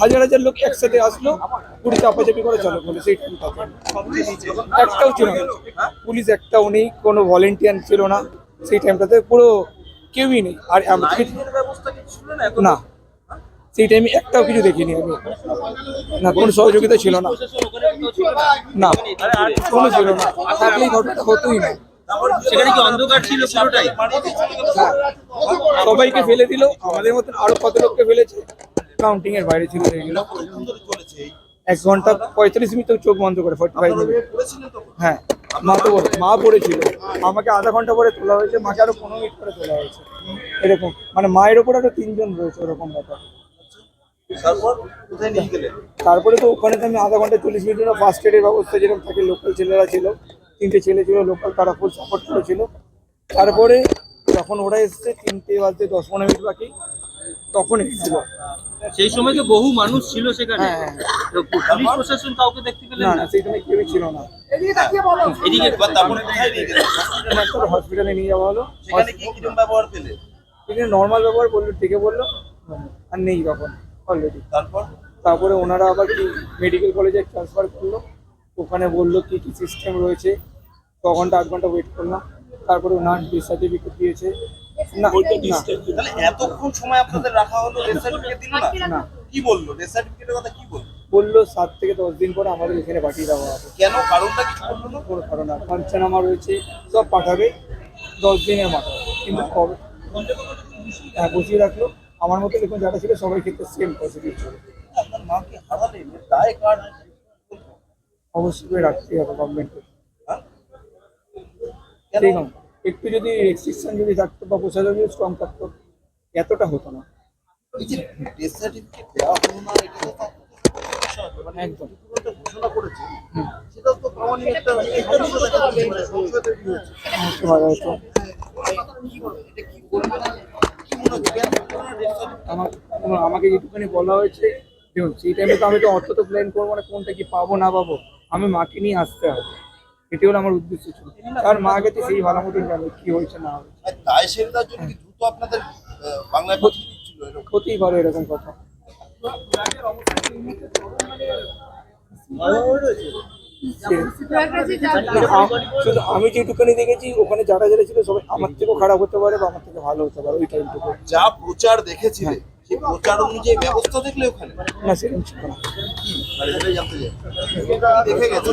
হাজার হাজার লোক একসাথে আসলো পুলিশ চাপাচাপি করে চলো বলে সেই একটাও ছিল না। পুলিশ একটাও নেই কোনো ভলেন্টিয়ার ছিল না সেই টাইমটাতে পুরো কেউই নেই। আর না সেই টাইমে একটাও কিছু দেখিনি আমি। না কোনো সহযোগিতা ছিল না। না কোনো ছিল না। থাকলেই ঘটনাটা হতোই না। সেখানে কি অন্ধকার ছিল পুরোটাই? হ্যাঁ। সবাইকে ফেলে দিল আমাদের মতন আরও কত লোককে ফেলেছে? কাউন্টিং এর বাইরে ছিল এগুলো এক ঘণ্টা পঁয়তাল্লিশ মিনিট চোখ বন্ধ করে ফর্টি ফাইভ মিনিট। হ্যাঁ মা তো মা পড়েছিল। আমাকে আধা ঘণ্টা পরে তোলা হয়েছে মাকে আরও পনেরো মিনিট পরে তোলা হয়েছে। এরকম মানে মায়ের ওপর আরও তিনজন রয়েছে ওরকম ব্যাপার। তারপরে তো ওখানে তো আমি আধা ঘণ্টা চল্লিশ মিনিটের ফার্স্ট এডের ব্যবস্থা যেরকম থাকে লোকাল ছেলেরা ছিল তিনটে ছেলে ছিল লোকাল তারা ফুল সাপোর্ট করেছিল। তারপরে যখন ওরা এসছে তিনটে বাজতে দশ পনেরো মিনিট বাকি। তখন এসেছিল। সেই সময় তো বহু মানুষ ছিল সেখানে। হ্যাঁ, হ্যাঁ। পুলিশ প্রশাসন কাউকে দেখতে পেলেন না না? না কেউই ছিল না। এদিকে হসপিটালে নিয়ে যাওয়া হলো। সেখানে কি কিরম ব্যবহার পেলেন এখানে নর্মাল ব্যবহার বলল থেকে বলল। আর নেই তখন অলরেডি তারপর? তারপরে ওনারা আবার কি মেডিকেল কলেজে ট্রান্সফার করল। ওখানে বলল কি কি সিস্টেম রয়েছে। ছ ঘণ্টা আট ঘণ্টা ওয়েট করলাম। তারপরে ওনার ডেথ সার্টিফিকেট দিয়েছে। না না, তাহলে এতক্ষণ সময় আপনাদের রাখা হলো ডেথ সার্টিফিকেট দিল না? না। কি বলল? ডেথ সার্টিফিকেটের কথা কি বলল? বলল সাত থেকে দশ দিন পরে আমাদের এখানে পাঠিয়ে দেওয়া হবে। কেন? কারণটা কিছু বলল না? কোনো কারণ আর পঞ্চানামা রয়েছে সব পাঠাবে দশ দিনের মাথায় কিন্তু কবে? হ্যাঁ বসিয়ে রাখল। আমার মতো দেখুন যারা ছিল সবাই ক্ষেত্রে সেম পজিটিভ ছিল। আপনার মাকে হারালেন দায় কার? অবশ্যই রাখতেই হবে গভর্নমেন্টকে হ্যাঁ? ঠিক আছে একটু যদি রেস্ট্রিকশন যদি থাকতো বা প্রশাসন যদি স্ট্রং থাকতো এতটা হতো না। মানে একদম। আমাকে যেটুখানি বলা হয়েছে দেখুন সেই টাইমে তো আমি তো অত তো প্ল্যান করব না কোনটা কি পাবো না পাবো আমি মাকে নিয়ে আসতে হবে। এটি হলো আমার উদ্দেশ্য ছিল। আর মা গেছে সেই ভালো মতন জানে কি হয়েছে না হয়েছে। সেরে জন্য কি দ্রুত আপনাদের বাংলায় পাঠিয়ে দিচ্ছিল এরকম? হতেই পারে এরকম কথা। শুধু আমি যেটুখানি দেখেছি ওখানে যারা যারা ছিল সবাই আমার থেকেও খারাপ হতে পারে বা আমার থেকে ভালো হতে পারে ওই টাইমটুকু যা প্রচার দেখেছিলে সেই প্রচার অনুযায়ী ব্যবস্থা দেখলে ওখানে? না সেরকম ছিল না। মানে দেখে গেছো